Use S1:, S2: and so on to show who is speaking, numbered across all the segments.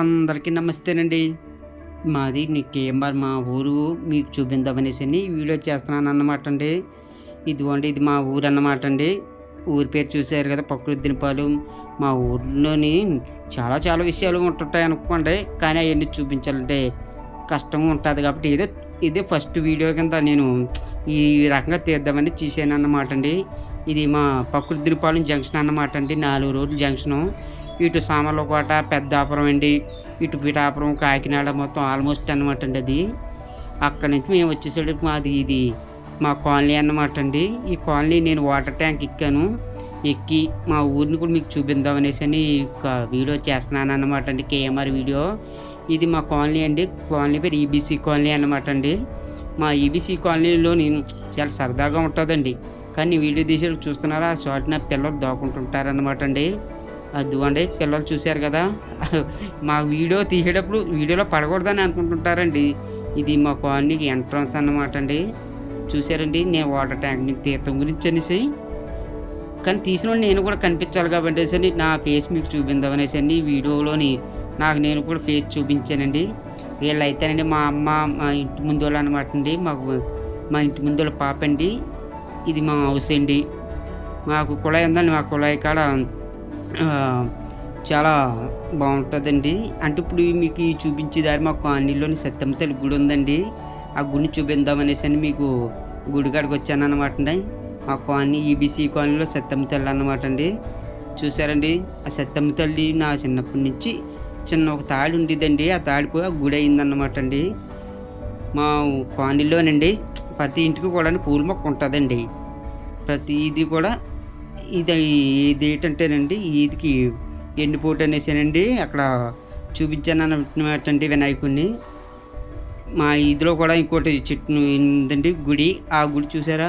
S1: అందరికీ నమస్తేనండి. మాది కేఎంఆర్ మా ఊరు. మీకు చూపిందామనేసి అని ఈ వీడియో చేస్తున్నాను అన్నమాట అండి ఇదిగోండి ఇది మా ఊరు అన్నమాట అండి ఊరి పేరు చూసారు కదా పక్కుదినపాలు మా ఊర్లోని చాలా చాలా విషయాలు ఉంటుంటాయి అనుకోండి. కానీ అవన్నీ చూపించాలంటే కష్టంగా ఉంటుంది కాబట్టి ఏదో ఇదే ఫస్ట్ వీడియో కింద నేను ఈ రకంగా తీద్దామని చూసాను అన్నమాట అండి ఇది మా పక్కుదిరిపాలెం జంక్షన్ అన్నమాట అండి. నాలుగు రోడ్లు జంక్షను. ఇటు సామర్లకోట పెద్దాపురం అండి. ఇటు పిఠాపురం కాకినాడ మొత్తం ఆల్మోస్ట్ అనమాట అండి అది. అక్కడి నుంచి మేము వచ్చేసరికి మాది ఇది మా కాలనీ అన్నమాట అండి. ఈ కాలనీ నేను వాటర్ ట్యాంక్ ఎక్కాను. ఎక్కి మా ఊరిని కూడా మీకు చూపిద్దాం అనేసి అని ఒక వీడియో చేస్తున్నాను అన్నమాట అండి. KMR video. ఇది మా కాలనీ అండి. కాలనీ పేరు ఈబీసీ కాలనీ అన్నమాట అండి. మా ఈబీసీ కాలనీలో నేను చాలా సరదాగా ఉంటుందండి. కానీ వీడియో తీసి చూస్తున్నారా? ఆ షార్ట్ నా పిల్లలు దాక్కుంటుంటారన్నమాట అండి. అదిగోండి పిల్లలు చూశారు కదా? మా వీడియో తీసేటప్పుడు వీడియోలో పడకూడదని అనుకుంటుంటారండి. ఇది మా కాలనీకి ఎంట్రన్స్ అన్నమాట అండి. చూశారండి నేను వాటర్ ట్యాంక్ మీద తీర్థం గురించి అనేసి. కానీ తీసిన నేను కూడా కనిపించాలి కాబట్టి సరే నా ఫేస్ మీకు చూపిందామనేసి అని వీడియోలోని. నాకు నేను కూడా ఫేస్ చూపించానండి. వీళ్ళైతేనండి మా అమ్మ మా ఇంటి ముందు వాళ్ళు అనమాట అండి. మాకు మా ఇంటి ముందు వాళ్ళ పాప అండి. ఇది మా హౌస్ అండి. మాకు కుళాయి ఉందండి మా కుళాయి కాడ చాలా బాగుంటుందండి. అంటే ఇప్పుడు మీకు చూపించే దారి మా కాలనీలోని సత్యమ్మ తల్లి గుడి ఉందండి. ఆ గుడిని చూపిద్దామనేసి అని మీకు గుడి కాడికి వచ్చాను అనమాట అండి. మా కాలనీ ఈబీసీ కాలనీలో సత్యమ్మ తల్లి అనమాట అండి. చూసారండి ఆ సత్యమ్మ తల్లి నా చిన్నప్పటి నుంచి చిన్న ఒక తాడి ఉండేదండి. ఆ తాడిపోయి ఆ గుడి అయిందన్నమాట అండి. మా కాలనీలోనండి. ప్రతి ఇంటికి కూడా పూల మొక్క ఉంటుందండి. ప్రతి ఇది కూడా ఇది ఇది ఏంటంటేనండి ఈదికి ఎండిపోటు అనేసానండి అక్కడ చూపించాను అన్నమాట అండి వినాయకుడిని మా ఇదిలో కూడా ఇంకోటి చెట్టు ఉందండి గుడి. ఆ గుడి చూసారా?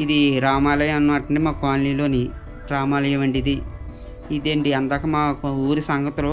S1: ఇది రామాలయం అన్నమాట అండి మా కాలనీలోని రామాలయం అండి ఇది. ఇదేంటి అందాక మా ఊరి సంగతిలో